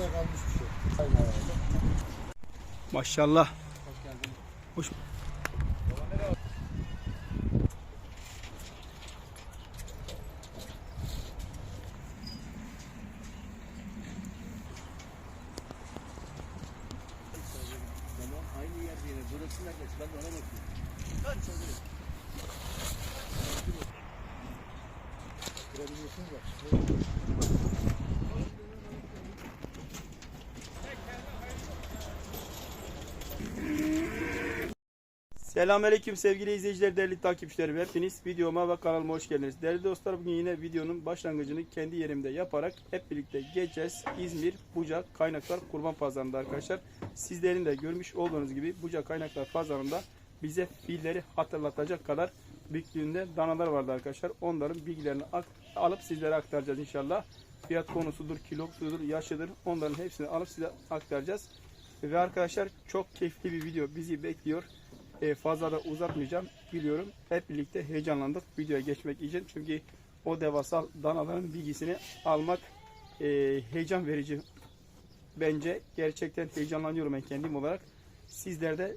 Kalmış bir şey. Maşallah. Hoş. Tamam aynı yer yine. Burası neresi? Ben de ona bakıyorum. Kaç oluyor? Görebiliyorsunuz bak. Selamünaleyküm sevgili izleyiciler, değerli takipçilerim. Hepiniz videoma ve kanalıma hoş geldiniz. Değerli dostlar bugün yine videonun başlangıcını kendi yerimde yaparak hep birlikte geçeceğiz. İzmir Bucak Kaynaklar Kurban Pazarı'nda arkadaşlar. Sizlerin de görmüş olduğunuz gibi Bucak Kaynaklar Pazarı'nda bize filleri hatırlatacak kadar büyüklüğünde danalar vardı arkadaşlar. Onların bilgilerini alıp sizlere aktaracağız inşallah. Fiyat konusudur, kilosudur, yaşıdır. Onların hepsini alıp size aktaracağız. Ve arkadaşlar çok keyifli bir video bizi bekliyor. E, fazla da uzatmayacağım. Biliyorum hep birlikte heyecanlandık videoya geçmek için. Çünkü o devasa danaların bilgisini almak e, heyecan verici. Bence gerçekten heyecanlanıyorum ben kendim olarak. Sizler de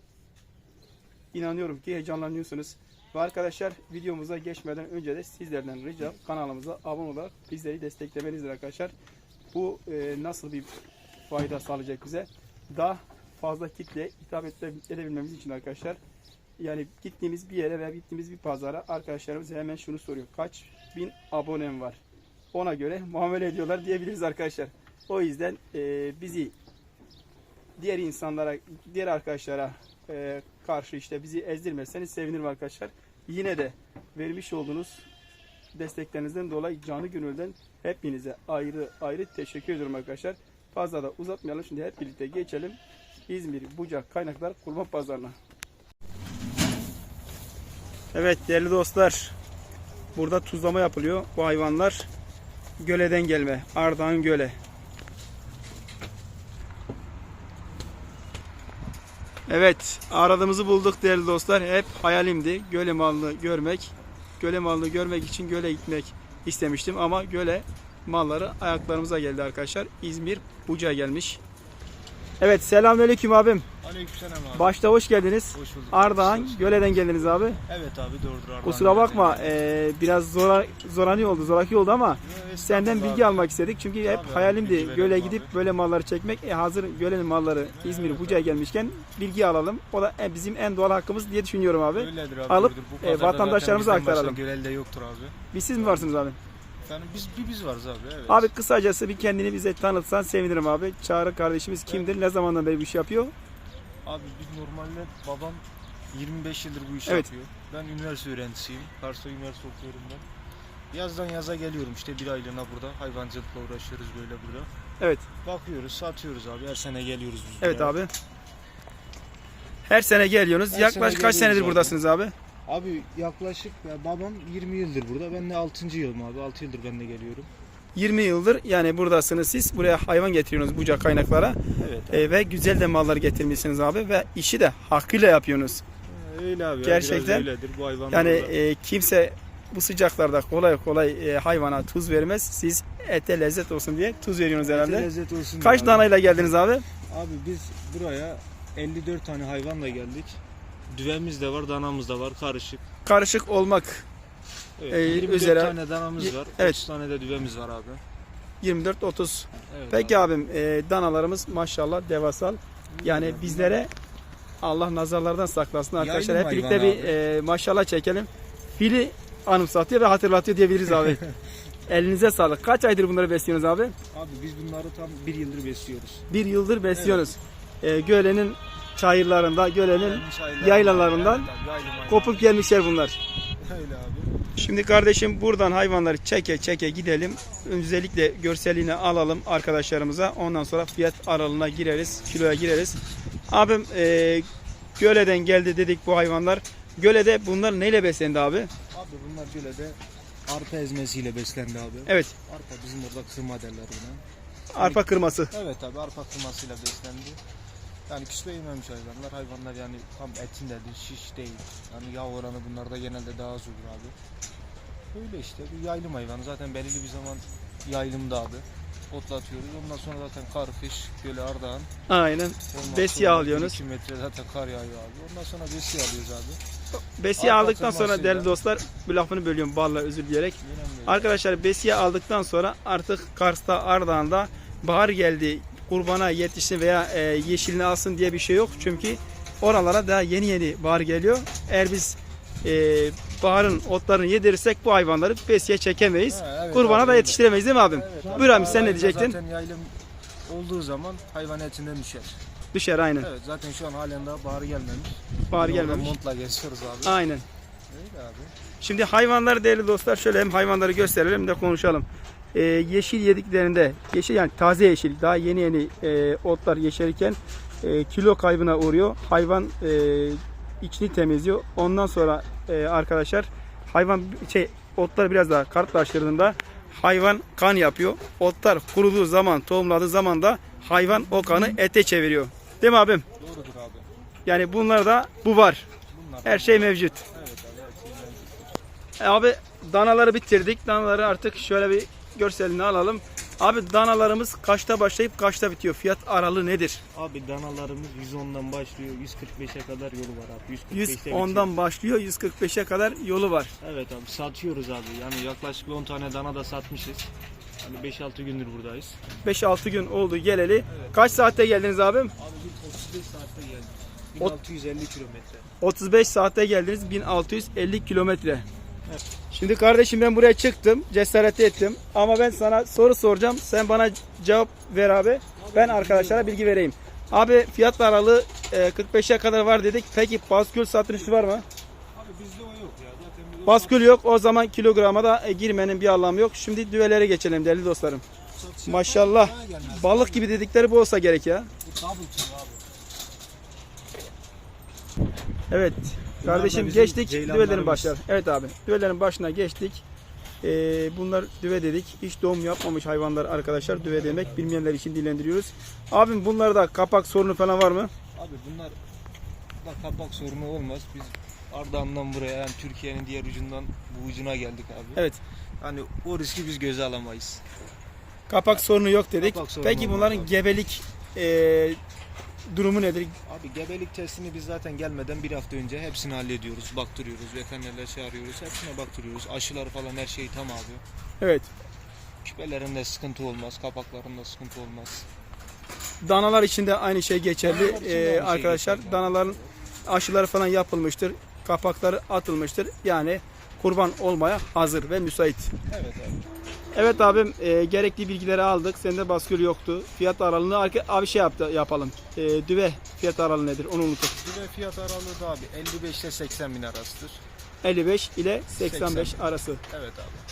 inanıyorum ki heyecanlanıyorsunuz. Ve arkadaşlar videomuza geçmeden önce de sizlerden ricam kanalımıza abone olarak bizleri desteklemenizdir arkadaşlar. Bu e, nasıl bir fayda sağlayacak bize? Daha fazla kitle hitap ede- edebilmemiz için arkadaşlar. Yani gittiğimiz bir yere veya gittiğimiz bir pazara arkadaşlarımız hemen şunu soruyor. Kaç bin abonem var? Ona göre muamele ediyorlar diyebiliriz arkadaşlar. O yüzden e, bizi diğer insanlara, diğer arkadaşlara e, karşı işte bizi ezdirmezseniz sevinirim arkadaşlar. Yine de vermiş olduğunuz desteklerinizden dolayı canı gönülden hepinize ayrı ayrı teşekkür ediyorum arkadaşlar. Fazla da uzatmayalım. Şimdi hep birlikte geçelim. İzmir Bucak Kaynaklar Kurban Pazarı'na. Evet değerli dostlar. Burada tuzlama yapılıyor. Bu hayvanlar göleden gelme. Ardahan Göle. Evet aradığımızı bulduk değerli dostlar. Hep hayalimdi göle malını görmek. Göle malını görmek için göle gitmek istemiştim ama göle malları ayaklarımıza geldi arkadaşlar. İzmir Buca gelmiş. Evet selamünaleyküm abim. Aleykümselam abi. Başta hoş geldiniz. Hoş bulduk. Ardahan Hoş. Göle'den geldiniz abi. Evet abi doğrudur Ardahan. Kusura bakma eee, biraz zora, zorani oldu, zoraki oldu ama Evet, senden estağfurullah bilgi abi. almak istedik. Çünkü hep abi, hayalimdi göle gidip abi. böyle malları çekmek. E, hazır gölenin malları İzmir Buca'ya gelmişken bilgi alalım. O da e, bizim en doğal hakkımız diye düşünüyorum abi. Öyledir abi. alıp, e, vatandaşlarımıza aktaralım. başka Görelde yoktur abi. Bir siz mi varsınız abi? Efendim biz bir biz varız abi. Evet. Abi kısacası bir kendini bize tanıtsan sevinirim abi. Çağrı kardeşimiz kimdir? Ne zamandan beri bu işi yapıyor? Abi biz normalde babam 25 yıldır bu işi Evet. yapıyor. Ben üniversite öğrencisiyim. Kars'ta üniversite okuyorum ben. Yazdan yaza geliyorum işte bir aylığına burada. Hayvancılıkla uğraşıyoruz böyle burada. Evet. Bakıyoruz, satıyoruz abi. Her sene geliyoruz biz Evet buraya. abi. Her sene geliyorsunuz. Her Yaklaşık sene kaç geliyoruz senedir abi. buradasınız abi? Abi yaklaşık ya babam 20 yıldır burada. Ben de 6. yılım abi. 6 yıldır ben de geliyorum. 20 yıldır yani buradasınız siz. Buraya hayvan getiriyorsunuz Buca kaynaklara. Evet. E, ve güzel de mallar getirmişsiniz abi ve işi de hakkıyla yapıyorsunuz. Öyle abi. Gerçekten. Öyledir bu hayvanlar. Yani e, kimse bu sıcaklarda kolay kolay e, hayvana tuz vermez. Siz ete lezzet olsun diye tuz veriyorsunuz herhalde. Ete lezzet olsun Kaç abi. danayla geldiniz abi? Abi biz buraya 54 tane hayvanla geldik. Düvemiz de var, danamız da var, karışık. Karışık olmak Evet, Ee, 24 üzere- tane danamız var, Evet. 30 tane de düvemiz var abi. 24-30. Evet Peki abi. abim e, danalarımız maşallah devasal. Yani bizlere Allah nazarlardan saklasın arkadaşlar. Hep birlikte hayvanı bir e, maşallah çekelim. Fili anımsatıyor ve hatırlatıyor diyebiliriz abi. Elinize sağlık. Kaç aydır bunları besliyorsunuz abi? Abi biz bunları tam bir yıldır besliyoruz. Bir yıldır besliyoruz. E, gölenin çayırlarında, gölenin yaylalarından Evet kopup gelmişler bunlar. Öyle abi. Şimdi kardeşim buradan hayvanları çeke çeke gidelim. Özellikle görselliğini alalım arkadaşlarımıza. Ondan sonra fiyat aralığına gireriz, kiloya gireriz. Abim e, Göle'den geldi dedik bu hayvanlar. Göle'de bunlar neyle beslendi abi? Abi bunlar böyle de arpa ezmesiyle beslendi abi. Evet, Arpa bizim orada kırma derler buna. arpa kırması. Evet abi arpa kırmasıyla beslendi. Yani küspe yememiş hayvanlar. Hayvanlar yani tam etindedir, şiş değil. Yani yağ oranı bunlarda genelde daha az olur abi. Öyle işte bir yaylım hayvanı. Zaten belirli bir zaman yaylımda abi. otlatıyoruz. Ondan sonra zaten kar, kış, böyle Ardahan. Aynen. Olmazsa Besiye alıyorsunuz. 2 metre zaten kar yağıyor abi. Ondan sonra besiye alıyoruz abi. Besiye Arpa aldıktan sonra tırmasıyla- değerli dostlar bu lafını bölüyorum balla özür dileyerek. Önemli. Arkadaşlar besiye aldıktan sonra artık Kars'ta Ardahan'da bahar geldi kurbana yetişsin veya e, yeşilini alsın diye bir şey yok. Çünkü oralara daha yeni yeni bahar geliyor. Eğer biz e, baharın otlarını yedirirsek bu hayvanları besiye çekemeyiz. Ha, evet Kurbana abi, da yetiştiremeyiz değil mi abim? Evet. Buyur abi sen ne diyecektin? Zaten yaylım olduğu zaman hayvan etinden düşer. Düşer aynen. Evet zaten şu an halen daha baharı gelmemiş. Bahar orada gelmemiş. Montla geziyoruz abi. Aynen. Öyle abi. Şimdi hayvanlar değerli dostlar şöyle hem hayvanları gösterelim de konuşalım. Ee, yeşil yediklerinde yeşil yani taze yeşil daha yeni yeni e, otlar yeşerirken e, kilo kaybına uğruyor. Hayvan e, içini temizliyor. Ondan sonra e, arkadaşlar hayvan şey otlar biraz daha kartlaştırdığında hayvan kan yapıyor. Otlar kuruduğu zaman tohumladığı zaman da hayvan o kanı ete çeviriyor. Değil mi abim? Doğrudur abi. Yani bunlarda bu var. Bunlar Her şey mevcut. Evet abi her şey mevcut. E Abi danaları bitirdik. Danaları artık şöyle bir görselini alalım. Abi danalarımız kaçta başlayıp kaçta bitiyor? Fiyat aralığı nedir? Abi danalarımız 110'dan başlıyor 145'e kadar yolu var abi. 145'te 110'dan başlıyor 145'e kadar yolu var. Evet abi satıyoruz abi. Yani yaklaşık 10 tane dana da satmışız. Hani 5-6 gündür buradayız. 5-6 gün oldu geleli. Kaç saatte geldiniz abim? Abi biz 35 saatte geldik. Ot- 1650 kilometre. 35 saatte geldiniz 1650 kilometre. Şimdi kardeşim ben buraya çıktım, cesaret ettim. Ama ben sana soru soracağım. Sen bana cevap ver abi. Ben arkadaşlara bilgi vereyim. Abi fiyat aralığı e, 45'e kadar var dedik. Peki baskül satılışı var mı? Abi bizde o yok ya. Zaten Baskül yok. O zaman kilograma da e, girmenin bir anlamı yok. Şimdi düvelere geçelim değerli dostlarım. satışa Maşallah. Balık gibi dedikleri bu olsa gerek ya. Abi. Evet. Kardeşim bizim geçtik düvelerin başlar. Evet abi. Düvelerin başına geçtik. Ee, bunlar düve dedik. Hiç doğum yapmamış hayvanlar arkadaşlar. Düve demek bilmeyenler için dillendiriyoruz. Abim bunlarda kapak sorunu falan var mı? Abi bunlar da kapak sorunu olmaz. Biz Ardahan'dan buraya yani Türkiye'nin diğer ucundan bu ucuna geldik abi. Evet. Hani o riski biz göze alamayız. Kapak sorunu yok dedik. Kapak sorunu Peki olmaz bunların abi. gebelik e, durumu nedir? Abi gebelik testini biz zaten gelmeden bir hafta önce hepsini hallediyoruz. Baktırıyoruz. Veterinerler çağırıyoruz. Hepsine baktırıyoruz. Aşıları falan her şey tam abi. Evet. Küpelerinde sıkıntı olmaz. Kapaklarında sıkıntı olmaz. Danalar için de aynı şey geçerli. Danalar için de Ee, aynı şey arkadaşlar geçerli. danaların aşıları falan yapılmıştır. Kapakları atılmıştır. Yani kurban olmaya hazır ve müsait. Evet abi. Evet abim e, gerekli bilgileri aldık. Sende baskül yoktu. Fiyat aralığını abi şey yaptı yapalım. E, düve fiyat aralığı nedir? Onu unuttuk. Düve fiyat aralığı da abi 55 ile 80 bin arasıdır. 55 ile 85 80. arası. Evet abi.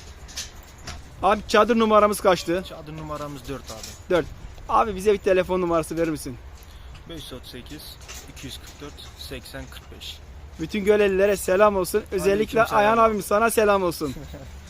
Abi çadır numaramız kaçtı? Çadır numaramız 4 abi. 4. Abi bize bir telefon numarası verir misin? 538 244 80 45. Bütün Gölelilere selam olsun. Özellikle. Ayhan abim sana selam olsun.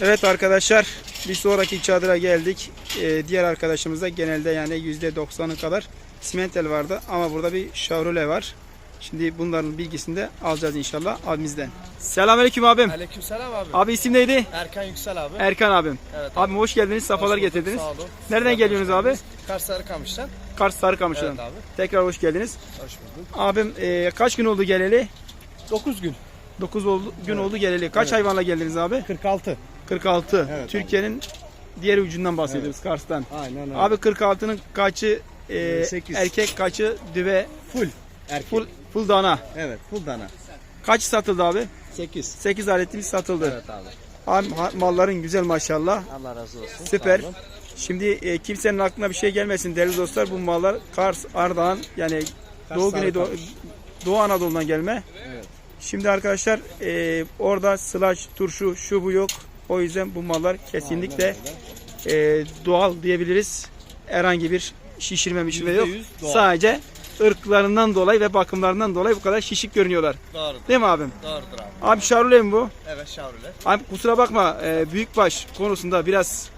evet arkadaşlar bir sonraki çadıra geldik. Ee, diğer arkadaşımızda genelde yani %90'ı kadar simentel vardı ama burada bir Chevrolet var. Şimdi bunların bilgisini de alacağız inşallah abimizden. Selamünaleyküm abim. Aleykümselam abi. Abi isim neydi? Erkan Yüksel abi. Erkan abim. Evet Abim hoş geldiniz. Safalar bulduk, getirdiniz. Sağ olun. Nereden Hoş geliyorsunuz abi? Kars Sarıkamış'tan. Kars Sarıkamış'tan. Evet abi. Tekrar hoş geldiniz. Hoş bulduk. Abim e, kaç gün oldu geleli? 9 gün. 9 oldu, gün oldu geleli. Kaç Evet. hayvanla geldiniz abi? 46. 46. Evet, Türkiye'nin diğer ucundan bahsediyoruz Kars'tan. Aynen öyle. Abi 46'nın kaçı e, sekiz. erkek kaçı düve full. Erkek. full, full dana. Evet full dana. Kaç satıldı abi? 8. 8 aletimiz satıldı. Evet abi. Abi ha- malların güzel maşallah. Allah razı olsun. Süper. Sağ olun. Şimdi e, kimsenin aklına bir şey gelmesin değerli dostlar. Bu mallar Kars, Ardahan yani Doğu Güneydoğu Sarıkamış. Doğu Anadolu'dan gelme. Evet. Şimdi arkadaşlar e, orada sılaç, turşu, şu bu yok. O yüzden bu mallar kesinlikle e, doğal diyebiliriz. Herhangi bir şişirme mişirme yok. %100 doğal. Sadece ırklarından dolayı ve bakımlarından dolayı bu kadar şişik görünüyorlar. Doğrudur. Değil mi abim? Doğrudur abi. Abi Chevrolet mi bu? Evet Chevrolet. Abi kusura bakma e, büyükbaş konusunda biraz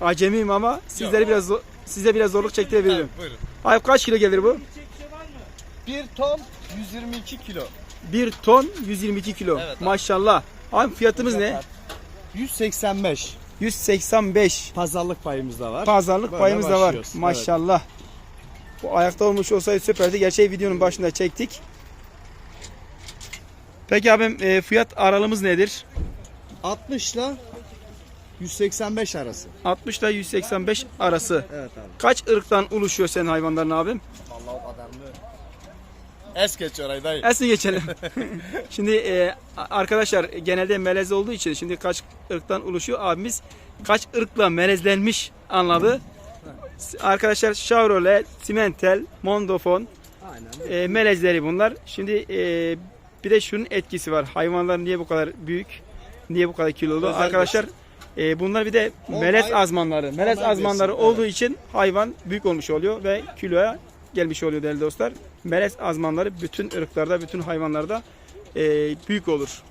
acemiyim ama sizleri biraz zo- size biraz zorluk çektirebilirim. buyurun. Abi kaç kilo gelir bu? 1 ton 122 kilo. 1 ton 122 kilo. Evet abi. Maşallah. Abi fiyatımız ne? 185. 185. Pazarlık payımız da var. Pazarlık Böyle payımız da var. başlıyoruz. Maşallah. Bu ayakta olmuş olsaydı süperdi. Gerçeği videonun başında çektik. Peki abim e, fiyat aralığımız nedir? 60 ile 185 arası. 60 ile 185 arası. Evet abi. Kaç ırktan oluşuyor senin hayvanların abim? Vallahi o kadar mı? Es geçiyor ay dayı. Esni geçelim. şimdi e, arkadaşlar genelde melez olduğu için şimdi kaç ırktan oluşuyor abimiz kaç ırkla melezlenmiş anladı. Arkadaşlar Chevrolet, Simmental, Mondofon Aynen. e, melezleri bunlar. Şimdi e, bir de şunun etkisi var. Hayvanlar niye bu kadar büyük? Niye bu kadar kilolu? Özel Arkadaşlar e, bunlar bir de melez azmanları. Melez azmanları besin, olduğu için hayvan büyük olmuş oluyor ve kiloya gelmiş oluyor değerli dostlar. Melez azmanları bütün ırklarda, bütün hayvanlarda e, büyük olur.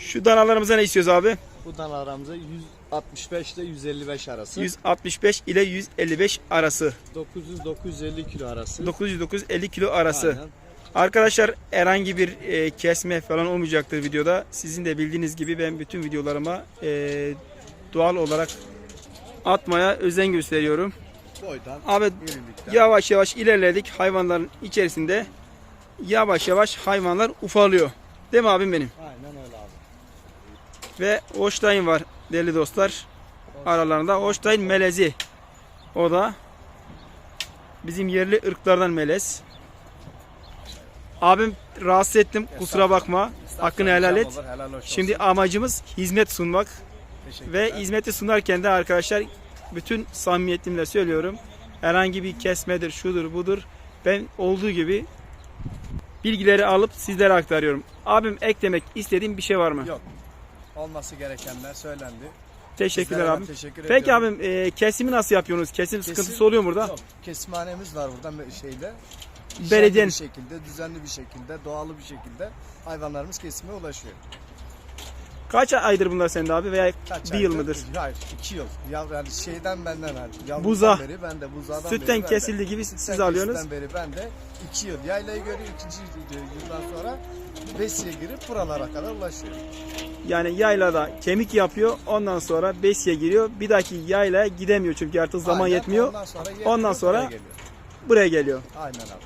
Şu danalarımıza ne istiyoruz abi? Bu danalarımıza 165 ile 155 arası. 165 ile 155 arası. 900-950 kilo arası. 900-950 kilo arası. Aynen. Arkadaşlar herhangi bir e, kesme falan olmayacaktır videoda. Sizin de bildiğiniz gibi ben bütün videolarıma e, doğal olarak atmaya özen gösteriyorum. Boydan Abi irilikten. yavaş yavaş ilerledik hayvanların içerisinde. Yavaş yavaş hayvanlar ufalıyor. Değil mi abim benim? Aynen öyle abi. Ve Holstein var değerli dostlar. Aralarında Holstein melezi. O da bizim yerli ırklardan melez. Abim rahatsız ettim. Kusura bakma. Hakkını helal et. Olur, helal hoş Şimdi amacımız hizmet sunmak Teşekkürler. ve hizmeti sunarken de arkadaşlar bütün samimiyetimle söylüyorum. Herhangi bir kesmedir, şudur, budur. Ben olduğu gibi bilgileri alıp sizlere aktarıyorum. Abim eklemek istediğim bir şey var mı? Yok. olması gerekenler söylendi. Teşekkürler Sizlere abim. Teşekkür Peki ediyorum. abim e, kesimi nasıl yapıyorsunuz? Kesim, Kesim- sıkıntısı oluyor mu burada? Yok. Kesimhanemiz var burada şeyde. Belediyenin- bir şekilde, düzenli bir şekilde, doğalı bir şekilde hayvanlarımız kesime ulaşıyor. Kaç aydır bunlar sende abi veya Kaç bir yıl mıdır? Hayır, iki yıl. Ya, yani şeyden benden hani. Yavrudan Buza. Beri, ben de buzağdan Sütten beri ben de. kesildiği gibi siz Sütten alıyorsunuz. kesilden beri ben de iki yıl. Yaylayı görüyor ikinci yıldan sonra besiye girip buralara kadar ulaşıyor. Yani yaylada kemik yapıyor. Ondan sonra besiye giriyor. Bir dahaki yaylaya gidemiyor çünkü artık zaman Aynen, yetmiyor. Ondan sonra, Ondan yetmiyor, sonra- buraya geliyor. Buraya geliyor. Aynen abi.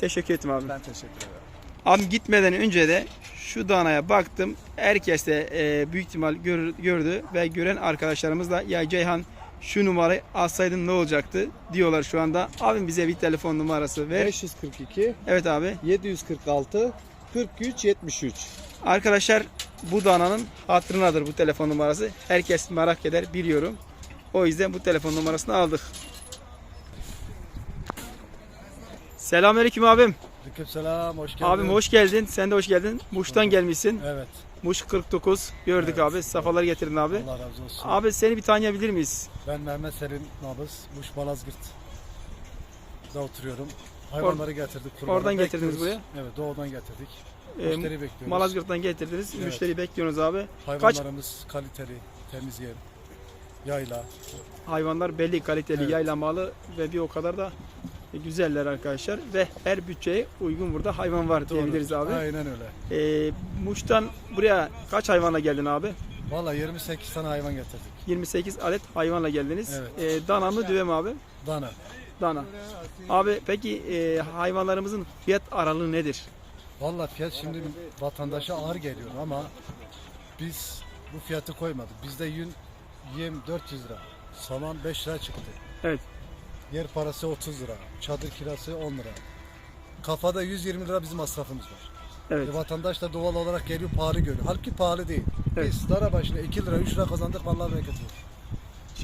Teşekkür ederim abi. Ben teşekkür ederim. Abi gitmeden önce de şu danaya baktım. Herkes de e, büyük ihtimal gör- gördü ve gören arkadaşlarımız da ya Ceyhan şu numarayı alsaydın ne olacaktı diyorlar şu anda. Abim bize bir telefon numarası ver. 542 Evet abi. 746 43 73. Arkadaşlar bu dananın hatırınadır bu telefon numarası. Herkes merak eder biliyorum. O yüzden bu telefon numarasını aldık. Selamünaleyküm abim. Aleykümselam, hoş geldin. Abim hoş geldin. Sen de hoş geldin. Muş'tan gelmişsin. Evet, Muş 49 gördük abi. Safalar getirdin abi. Allah razı olsun. Abi seni bir tanıyabilir miyiz? Ben Mehmet Serin Nabız, Muş Balazgirt. Da oturuyorum. Hayvanları getirdik. kurbana. oradan getirdiniz Bekliyoruz. Evet, doğudan getirdik. Ee, Müşteri bekliyoruz. Malazgirt'tan getirdiniz. Evet. Müşteri bekliyorsunuz abi. Hayvanlarımız kaliteli, temiz yem, yayla. Hayvanlar belli kaliteli, Evet. yaylamalı ve bir o kadar da güzeller arkadaşlar. Ve her bütçeye uygun burada hayvan var Doğru. diyebiliriz abi. Aynen öyle. Ee, Muş'tan buraya kaç hayvanla geldin abi? Valla 28 tane hayvan getirdik. 28 adet hayvanla geldiniz. Evet. Ee, dana mı düve mi abi? Dana. Dana. Abi peki e, hayvanlarımızın fiyat aralığı nedir? Valla fiyat şimdi vatandaşa ağır geliyor ama biz bu fiyatı koymadık. Bizde yün yem 400 lira. Saman 5 lira çıktı. Evet. Yer parası 30 lira. Çadır kirası 10 lira. Kafada 120 lira bizim masrafımız var. Evet. E, vatandaş da doğal olarak geliyor pahalı görüyor. Halbuki pahalı değil. Evet. Biz dara başına 2 lira 3 lira kazandık vallahi bereket.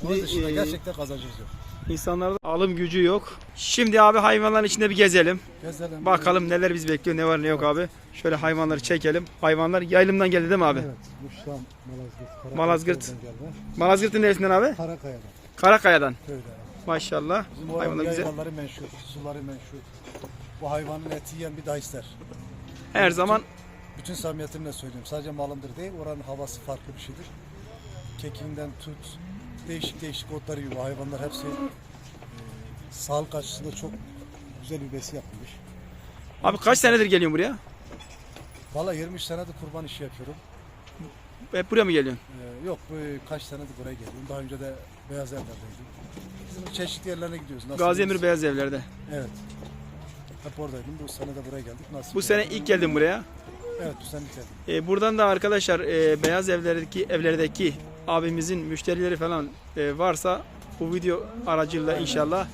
Onun Şimdi, dışında e, gerçekten kazancımız yok. İnsanlarda alım gücü yok. Şimdi abi hayvanların içinde bir gezelim. Gezelim. Bakalım neler biz bekliyor, ne var ne yok abi. Şöyle hayvanları çekelim. Hayvanlar yaylımdan geldi değil mi abi? Evet. Muş'tan Malazgirt. Malazgirt. Malazgirt'in neresinden abi? Karakaya'dan Karakaya'dan. köyde. Maşallah. Bizim Hayvanlar güzel. yaylaları meşhur, suları meşhur. Bu hayvanın eti yiyen bir daha ister. Her zaman Bütün samimiyetimle söylüyorum. Sadece malındır değil, oranın havası farklı bir şeydir. Kekinden tut, değişik değişik otlar yiyor. Hayvanlar hepsi e, sağlık açısından çok güzel bir besi yapılmış. abi kaç senedir geliyorsun buraya? Valla 23 senedir kurban işi yapıyorum. Hep buraya mı geliyorsun? Ee, yok kaç senedir buraya geliyorum. Daha önce de Beyaz Evler'deydim. Bizim çeşitli yerlerine gidiyoruz. Nasıl Gaziemir Beyaz Evler'de. Evet. Hep oradaydım. Bu sene de buraya geldik. Nasıl Bu sene ilk geldim buraya. Evet bu sene ilk geldim. E, buradan da arkadaşlar e, beyaz evlerdeki evlerdeki abimizin müşterileri falan e, varsa bu video aracılığıyla inşallah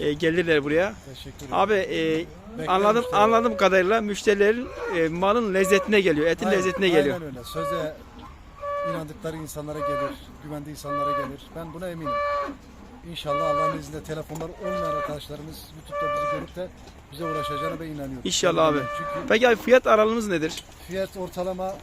e, gelirler buraya. Teşekkür ederim. Abi e, Bekler anladım müşteri. anladığım kadarıyla müşterilerin e, malın lezzetine geliyor, etin Aynen- lezzetine geliyor. Aynen öyle. Söze inandıkları insanlara gelir. Güvendiği insanlara gelir. Ben buna eminim. İnşallah Allah'ın izniyle telefonlar olmayan arkadaşlarımız YouTube'da bizi görüp de bize ulaşacağına ben inanıyorum. İnşallah abi. Çünkü Peki abi fiyat aralığımız nedir? fiyat ortalama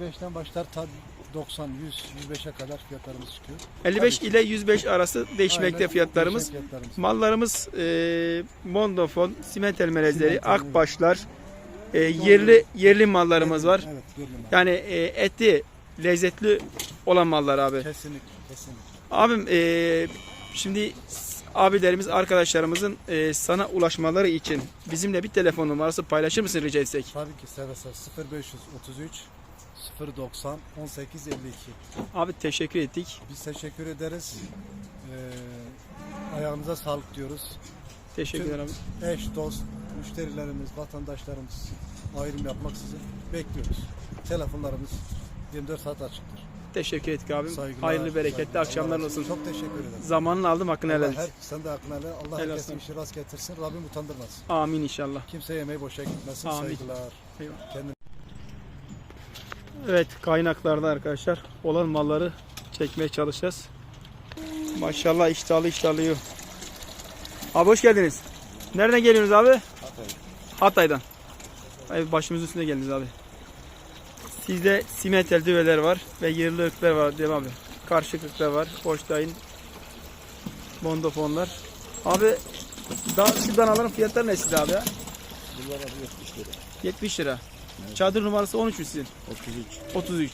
55'ten başlar ta 90, 100, 105'e kadar fiyatlarımız çıkıyor. 55 Tabii ile 105 arası değişmekte Aynen, fiyatlarımız. değişen fiyatlarımız. Mallarımız e, Mondofon, simentel melezleri, Simentel, akbaşlar, e, yerli yerli mallarımız var. Evet, görünüm. Yani e, etli, lezzetli olan mallar abi. Kesinlikle, kesinlikle. Abim e, şimdi abilerimiz, arkadaşlarımızın e, sana ulaşmaları için bizimle bir telefon numarası paylaşır mısın rica etsek? Tabii ki seve seve 0533 090 18 52. Abi teşekkür ettik. Biz teşekkür ederiz. Ee, ayağınıza sağlık diyoruz. Teşekkür ederim abi. Eş, dost, müşterilerimiz, vatandaşlarımız ayrım yapmaksızın bekliyoruz. Telefonlarımız 24 saat açıktır. Teşekkür ettik abim. Saygılar, Hayırlı bereketli saygılar. akşamlar olsun. Çok teşekkür ederim. Zamanını aldım hakkını helal et. sen de aklına helal. Allah Helal herkesin işi rast getirsin. Rabbim utandırmasın. Amin inşallah. Kimse yemeği boşa gitmesin. Amin. Saygılar. Eyvallah. Kendine Evet kaynaklarda arkadaşlar olan malları çekmeye çalışacağız. Maşallah iştahlı iştahlı yiyor. Abi hoş geldiniz. Nereden geliyorsunuz abi? Hatay. Hatay'dan. Ay başımızın üstüne geldiniz abi. Sizde simentel düveler var ve yerli ırklar var mi abi? Karşı ırklar var. Hoştayın. Bondofonlar. Abi da, şu danaların fiyatları ne sizde abi ya? Bunlar abi 70 lira. 70 lira. Çadır numarası 13 mü sizin? 33. 33.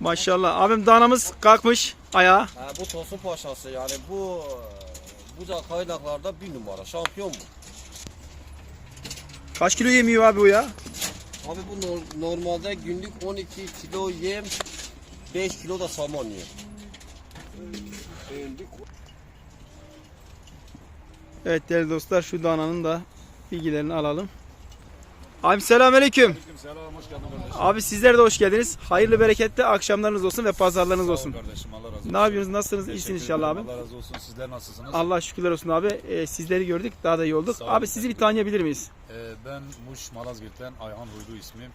Maşallah. Abim danamız kalkmış ayağa. Ha, bu Tosun Paşası yani bu bu da kaynaklarda bir numara şampiyon bu. Kaç kilo yemiyor abi bu ya? Abi bu nor- normalde günlük 12 kilo yem 5 kilo da saman yiyor. Evet değerli dostlar şu dananın da bilgilerini alalım. Abi selamünaleyküm. Selam, hoş geldin kardeşim. Abi sizler de hoş geldiniz. Hayırlı bereketli akşamlarınız olsun ve pazarlarınız Sağ ol olsun. kardeşim, Allah razı olsun. Ne yapıyorsunuz? Nasılsınız? Teşekkür İyisiniz inşallah abi. ederim, Allah razı olsun. Sizler nasılsınız? Allah şükürler olsun abi. Ee, sizleri gördük. Daha da iyi olduk. Sağ olun. Abi sizi bir tanıyabilir miyiz? Ee, ben Muş Malazgirt'ten Ayhan Huylu ismim.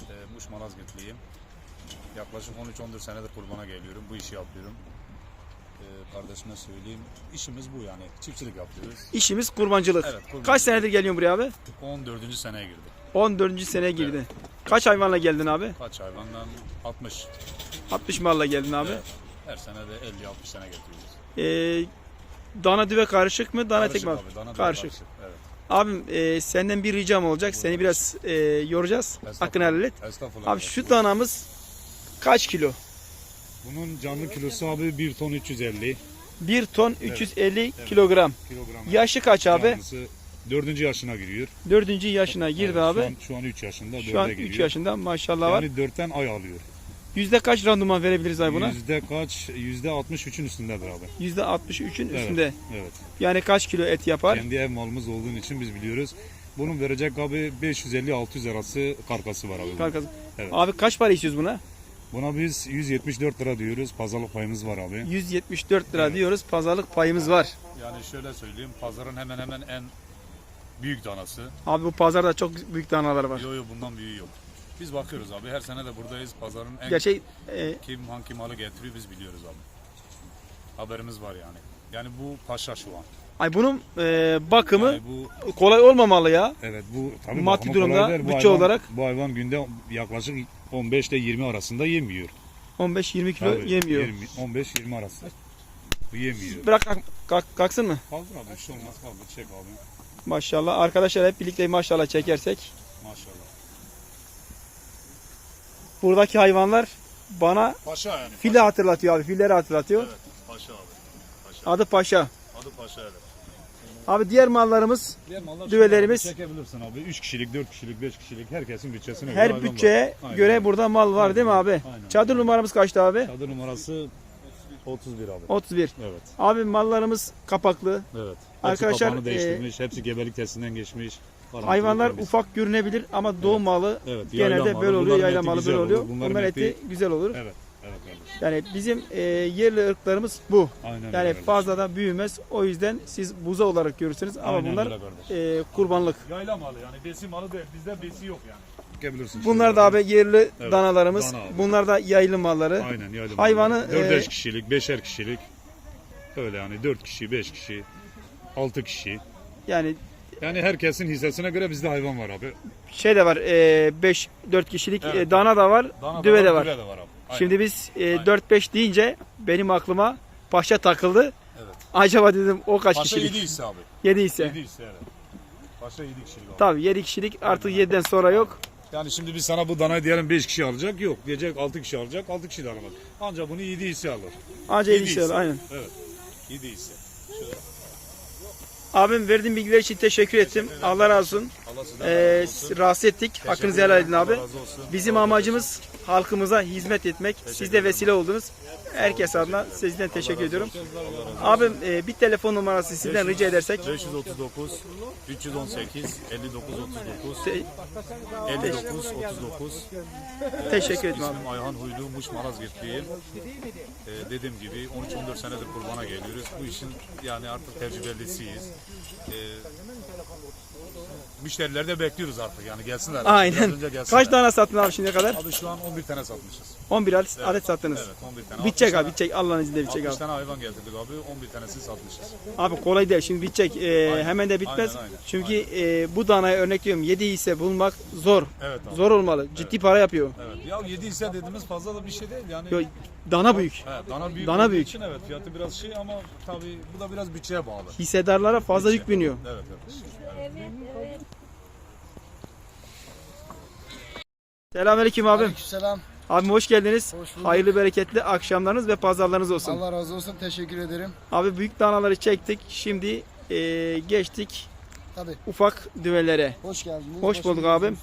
Ee, Muş Malazgirtliyim. Yaklaşık 13-14 senedir kurbana geliyorum. Bu işi yapıyorum. Ee, kardeşime söyleyeyim. İşimiz bu yani. Çiftçilik yapıyoruz. İşimiz kurbancılık. Evet, kurbancılık. Kaç senedir geliyorsun buraya abi? 14. seneye girdik. 14. seneye girdi. Kaç hayvanla geldin abi? Kaç hayvandan? 60. 60 malla geldin abi. Evet. Her sene de 50-60 tane getiriyoruz. Ee, dana düve karışık mı? Dana tek Karışık mi? abi, dana da Karışık. Evet. Abim e, senden bir ricam olacak. Seni biraz e, yoracağız. Hakkını helal et. Abi şu danamız kaç kilo? Bunun canlı kilosu abi 1 ton 350 1 ton 350 kilogram. kilogram. Yaşı kaç abi? Canlısı 4. yaşına giriyor. 4. yaşına girdi Evet, abi. Şu an, şu an 3 yaşında. Şu an 4'e 3 giriyor. yaşında maşallah var. Yani 4'ten ay alıyor. Yüzde kaç randıman verebiliriz abi buna? Yüzde kaç? Yüzde 63'ün üstündedir abi. Yüzde 63'ün Evet. üstünde. Evet. Yani kaç kilo et yapar? Kendi ev malımız olduğun için biz biliyoruz. Bunun verecek abi 550-600 arası karkası var abi. bunun. Karkas. Evet. Abi kaç para istiyoruz buna? Buna biz 174 lira diyoruz. Pazarlık payımız var abi. 174 lira diyoruz. Pazarlık payımız var. Yani şöyle söyleyeyim. Pazarın hemen hemen en büyük danası. Abi bu pazarda çok büyük danalar var. Yo yo bundan büyüğü yok. Biz bakıyoruz abi. Her sene de buradayız. Pazarın en Gerçek e, kim hangi malı getiriyor biz biliyoruz abi. Haberimiz var yani. Yani bu paşa şu an. Ay bunun e, bakımı Yani bu kolay olmamalı ya. evet bu tabii Maddi durumda, kolay değil. Bu bütçe hayvan- olarak- bu hayvan günde yaklaşık 15 ile 20 arasında yemiyor. 15-20 kilo Tabii, yemiyor. 20 15-20 arası. Bu yemiyor. Bırak kalk, kalk- kalksın mı? Kaldır abi bir şey olmaz kaldır çek abi. Maşallah. Arkadaşlar hep birlikte maşallah çekersek. Maşallah. Buradaki hayvanlar bana Paşa yani. fili hatırlatıyor abi. Filleri hatırlatıyor. Evet paşa abi. Paşa. Adı Paşa. Adı paşa evet. Abi diğer mallarımız Diğer mallar Düvelerimiz- Çekebilirsin abi. 3 kişilik, 4 kişilik, 5 kişilik herkesin bütçesine göre her hayvan var. bütçeye Aynen. göre burada mal var değil mi abi? Aynen. Çadır numaramız kaçtı abi? Çadır numarası 31 abi. 31. Evet. Abi mallarımız kapaklı. Evet. Arkadaşlar, Hepsi kapağını değiştirmiş, hepsi gebelik testinden geçmiş. Hayvanlar temiz. ufak görünebilir ama doğum malı Evet, genelde böyle oluyor. Yayla malı böyle oluyor. Bunların Bunların eti eti- güzel olur. Evet. Evet kardeşim. Yani bizim e, yerli ırklarımız bu. Aynen Yani öyle. fazla da büyümez. O yüzden siz buza olarak görürsünüz ama Aynen bunlar kardeşim. e, kurbanlık. Yayla malı yani besi malı değil. Bizde besi yok yani. Bunlar da abi yerli Evet, danalarımız. dana abi. Bunlar da yaylı malları. Aynen yayla Hayvanı, malı. Dörder e, kişilik, beşer kişilik. Öyle yani 4 kişi, 5 kişi, 6 kişi. Yani Yani herkesin hissesine göre bizde hayvan var abi. şey de var 5 4 kişilik Evet. e, dana da var, Dana düve da de var. Düve de var abi. Aynen. Şimdi biz e, Aynen. 4-5 deyince benim aklıma paşa takıldı. Evet. Acaba dedim o kaç Paşa kişilik? 7 ise abi. 7 ise. 7 ise evet. Paşa 7 kişilik abi. Tabii 7 kişilik artık 7'den sonra yok. Yani şimdi biz sana bu danayı diyelim 5 kişi alacak. Yok diyecek 6 kişi alacak. 6 kişi de alamaz. Ancak bunu 7 ise alır. Anca 7 Yedi kişi ise. aynen. Evet. 7 ise. Abim verdiğin bilgiler için teşekkür ettim. Allah razı olsun. Olsun. rahatsız ettik. Hakkınızı helal edin abi. Bizim amacımız halkımıza hizmet etmek. Siz de vesile oldunuz. Herkes adına sizden teşekkür ediyorum. Abim e, bir telefon numarası sizden rica edersek. 539 318 59 39 Te- 59 39 teşekkür ederim abi. İsmim Ayhan Huylu, Muş Malazgirtliyim. Ee, dediğim gibi 13-14 senedir kurbana geliyoruz. Bu işin yani artık tecrübelisiyiz. Ee, müşterileri de bekliyoruz artık yani gelsinler. Aynen. Biraz önce gelsinler. Kaç tane sattın abi şimdiye kadar? Abi şu an 11 tane satmışız. 11 adet, adet sattınız. Evet 11 tane. Bitecek 60 abi bitecek. Allah'ın izniyle bitecek 60 abi. tane hayvan getirdik abi 11 tanesini satmışız. Abi kolay değil. Şimdi bitecek. Ee, Aynen. hemen de bitmez. Aynen, aynen. Çünkü e, bu danaya örnek diyorum 7 ise bulmak zor. Evet abi. Zor olmalı. Ciddi para yapıyor. Evet. Ya 7 ise dediğimiz fazla da bir şey değil yani. Yo, Dana büyük. Evet, dana büyük. Dana olduğu büyük. Için evet fiyatı biraz şey ama tabii bu da biraz bütçeye bağlı. Hissedarlara fazla yük biniyor. Evet evet. Selamünaleyküm abim. Selam. Abim hoş geldiniz. Hoş bulduk. Hayırlı bereketli akşamlarınız ve pazarlarınız olsun. Allah razı olsun. Teşekkür ederim. Abi büyük danaları çektik. Şimdi e, geçtik Tabii. ufak düvelere. Hoş geldiniz. Hoş bulduk geldiniz abim.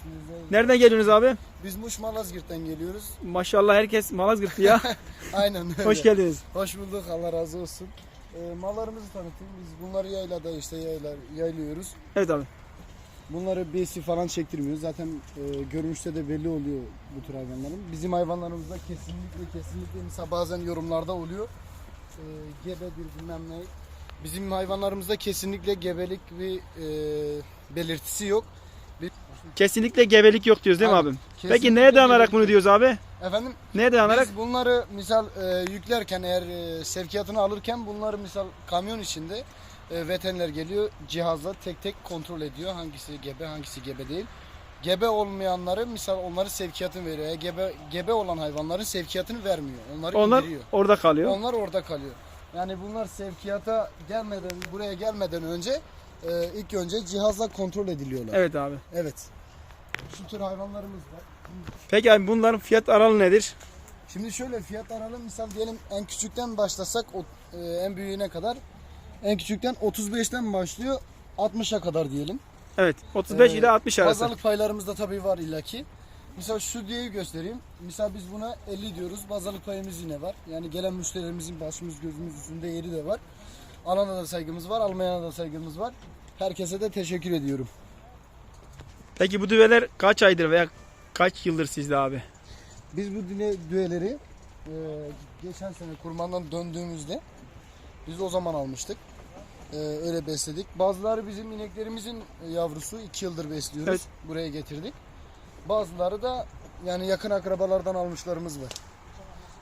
Nereden geliyorsunuz abi? Biz Muş Malazgirt'ten geliyoruz. Maşallah herkes Malazgirtli ya. Aynen öyle. hoş geldiniz. Hoş bulduk. Allah razı olsun. Ee, mallarımızı tanıtayım. Biz bunları yaylada işte yayla, yaylıyoruz. Evet abi. Bunları besi falan çektirmiyoruz. Zaten e, görünüşte de belli oluyor bu tür hayvanların. Bizim hayvanlarımızda kesinlikle kesinlikle mesela bazen yorumlarda oluyor. E, gebedir bilmem ne. Bizim hayvanlarımızda kesinlikle gebelik bir e, belirtisi yok. Kesinlikle gebelik yok diyoruz değil mi abim? Peki Kesinlikle neye dayanarak gebelik bunu yok. diyoruz abi? Efendim Neye dayanarak? biz bunları misal e, yüklerken eğer e, sevkiyatını alırken bunları misal kamyon içinde e, veteriner geliyor cihazla tek tek kontrol ediyor hangisi gebe hangisi gebe değil. Gebe olmayanları misal onları sevkiyatını veriyor. Eğer gebe gebe olan hayvanların sevkiyatını vermiyor. Onları Onlar indiriyor. orada kalıyor. Onlar orada kalıyor. Yani bunlar sevkiyata gelmeden buraya gelmeden önce e, ilk önce cihazla kontrol ediliyorlar. Evet abi. Evet. Şu tür hayvanlarımız var. Peki abi bunların fiyat aralığı nedir? Şimdi şöyle fiyat aralım misal diyelim en küçükten başlasak o, e, en büyüğüne kadar en küçükten 35'ten başlıyor 60'a kadar diyelim. Evet 35 Ee, ile 60 arası. Pazarlık paylarımız da tabii var illaki. Misal şu diyeyi göstereyim. Misal biz buna 50 diyoruz. Pazarlık payımız yine var. Yani gelen müşterilerimizin başımız gözümüz üstünde yeri de var. Alana da saygımız var, almayana da saygımız var. Herkese de teşekkür ediyorum. Peki bu düveler kaç aydır veya kaç yıldır sizde abi? Biz bu düne, düğeleri e, geçen sene kurbandan döndüğümüzde biz o zaman almıştık. E, öyle besledik. Bazıları bizim ineklerimizin yavrusu 2 yıldır besliyoruz. Evet. Buraya getirdik. Bazıları da yani yakın akrabalardan almışlarımız var.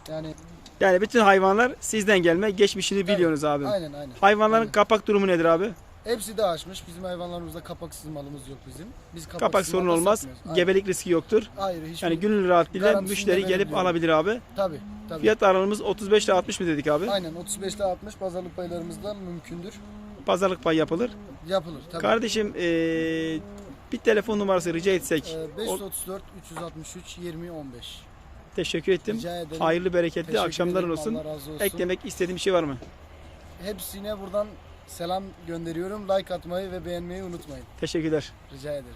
Yani Yani bütün hayvanlar sizden gelme. Geçmişini biliyorsunuz abi. aynen aynen. Hayvanların Aynen. kapak durumu nedir abi? Hepsi de açmış. Bizim hayvanlarımızda kapaksız malımız yok bizim. Biz kapaksız Kapak sorun mal da olmaz. satmıyoruz. Aynen. Gebelik riski yoktur. Hayır hiç Yani gönül rahatlığıyla Garantisini müşteri gelip verebiliyorum. alabilir abi. tabii tabii. Fiyat aralığımız 35 ile 60 mı dedik abi? Aynen 35'te 60 pazarlık paylarımız da mümkündür. Pazarlık pay yapılır. Yapılır tabii. Kardeşim eee, bir telefon numarası rica etsek. Ee, 534 363 20 15. Teşekkür ettim. Rica ederim. Hayırlı bereketli Teşekkür akşamların ederim, olsun. Allah razı olsun. Eklemek istediğim bir şey var mı? Hepsine buradan selam gönderiyorum. Like atmayı ve beğenmeyi unutmayın. Teşekkürler. Rica ederim.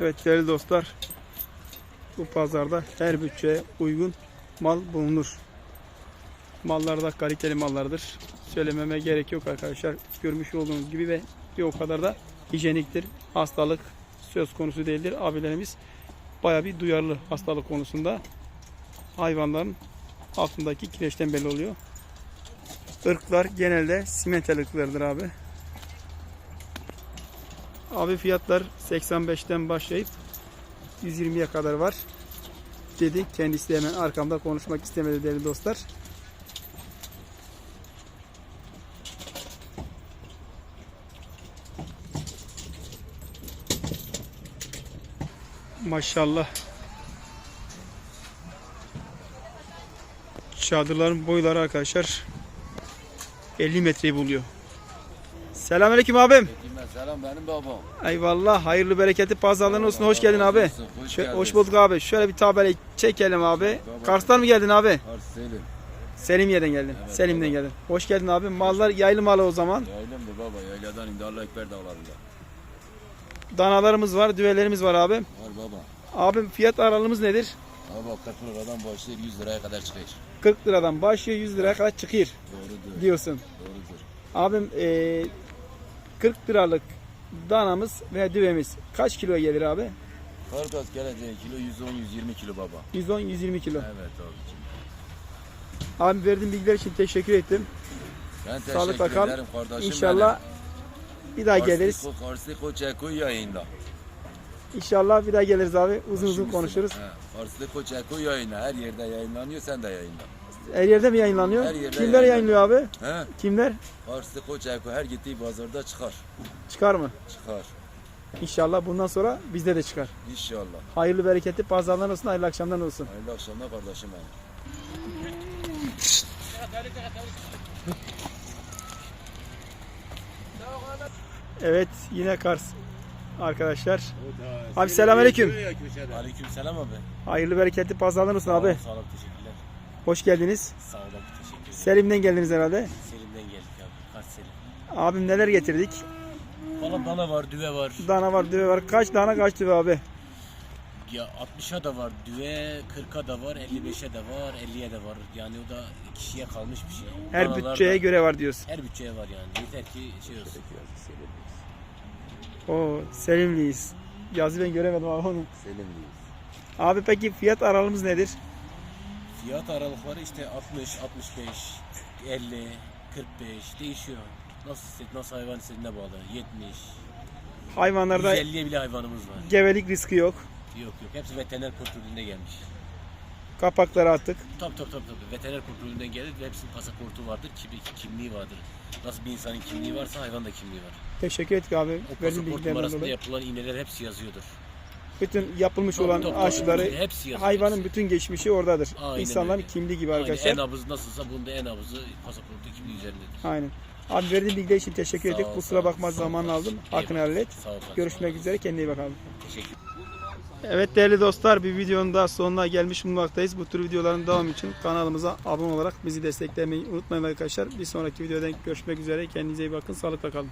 Evet değerli dostlar. Bu pazarda her bütçeye uygun mal bulunur. Mallar da kaliteli mallardır. Söylememe gerek yok arkadaşlar. Görmüş olduğunuz gibi ve bir o kadar da hijyeniktir. Hastalık söz konusu değildir. Abilerimiz baya bir duyarlı hastalık konusunda. Hayvanların altındaki kireçten belli oluyor. Irklar genelde simental ırklardır abi. Abi fiyatlar 85'ten başlayıp 120'ye kadar var. Dedi kendisi de hemen arkamda konuşmak istemedi değerli dostlar. Maşallah. Çadırların boyları arkadaşlar 50 metreyi buluyor. Selamünaleyküm abim. Selam benim babam. Eyvallah. Hayırlı bereketli pazarların olsun. Hoş geldin abi. Hoş, Şö- hoş bulduk abi. Şöyle bir tabelayı çekelim abi. Kars'tan mı geldin abi? Selim. Selimiye'den geldin. Selim'den geldin. Hoş geldin abi. Mallar yaylı malı o zaman. Yaylımdı baba yayladan indi Allah ekber dağlarında. Danalarımız var, düvelerimiz var abi. Var baba. Abim fiyat aralığımız nedir? Baba 40 liradan başlıyor 100 liraya kadar çıkıyor. 40 liradan başlıyor 100 liraya kadar çıkıyor Doğrudur. diyorsun. Doğrudur. Abim eee 40 liralık danamız ve düvemiz kaç kiloya gelir abi? Karkas geleceğin kilo 110-120 kilo baba. 110-120 kilo. Evet abicim. Abi verdiğin bilgiler için teşekkür ettim. Ben teşekkür Sağlık bakalım. ederim kardeşim İnşallah bir daha geliriz. Karsliko, Karsliko Çeko yayında. İnşallah bir daha geliriz abi. Uzun uzun konuşuruz. He, Karsliko Çeko yayına. Her yerde yayınlanıyor sen de yayında. Her yerde mi yayınlanıyor? Her yerde Kimler yayınlıyor abi? He? Kimler? Karsliko Çeko her gittiği pazarda çıkar. Çıkar mı? Çıkar. İnşallah bundan sonra bizde de çıkar. İnşallah. Hayırlı bereketli pazarlar olsun, hayırlı akşamlar olsun. Hayırlı akşamlar kardeşim benim. Evet yine Kars arkadaşlar. Abi selamünaleyküm. Aleyküm selam abi. Hayırlı bereketli pazarlar olsun abi. Sağ olun teşekkürler. Hoş geldiniz. Sağ olun teşekkür ederim. Selim'den geldiniz herhalde. Selim'den geldik abi. Kaç Selim? Abim neler getirdik? Valla dana var, düve var. Dana var, düve var. Kaç dana kaç düve abi? Ya 60'a da var, düve 40'a da var, 55'e de var, 50'ye de var. Yani o da kişiye kalmış bir şey. Her Danalar bütçeye da- göre var diyorsun. Her bütçeye var yani. Yeter ki şey olsun. Oo Selimliyiz. Yazı ben göremedim abi onu. Selimliyiz. Abi peki fiyat aralığımız nedir? Fiyat aralıkları işte 60, 65, 50, 45 değişiyor. Nasıl istek, nasıl hayvan istediğine bağlı. 70, Hayvanlarda 150'ye bile hayvanımız var. gevelik riski yok. Yok yok. Hepsi veteriner kontrolünde gelmiş. Kapakları attık. Tabii tabii tabii. tabii. Veteriner kontrolünden gelir ve hepsinin pasaportu vardır, kimlik, kimliği vardır. Nasıl bir insanın kimliği varsa hayvan da kimliği var. Teşekkür ettik abi. O pasaport numarasında yapılan iğneler hepsi yazıyordur. Bütün yapılmış Tabii, olan tabii, tabii. aşıları, hepsi yazıyor. hayvanın hepsi. bütün geçmişi oradadır. Aynen İnsanların öyle. kimliği gibi Aynen, arkadaşlar. en nabız nasılsa bunda en nabızı pasaportu kimliği üzerindedir. Aynen. Abi verdiğin bilgiler için teşekkür Sağ ettik. Kusura bakma zaman aldım. Hakkını kardeşim. Görüşmek üzere. Kendine iyi bak abi. Teşekkür Evet değerli dostlar bir videonun daha sonuna gelmiş bulunmaktayız. Bu tür videoların devamı için kanalımıza abone olarak bizi desteklemeyi unutmayın arkadaşlar. Bir sonraki videoda görüşmek üzere. Kendinize iyi bakın. Sağlıkla kalın.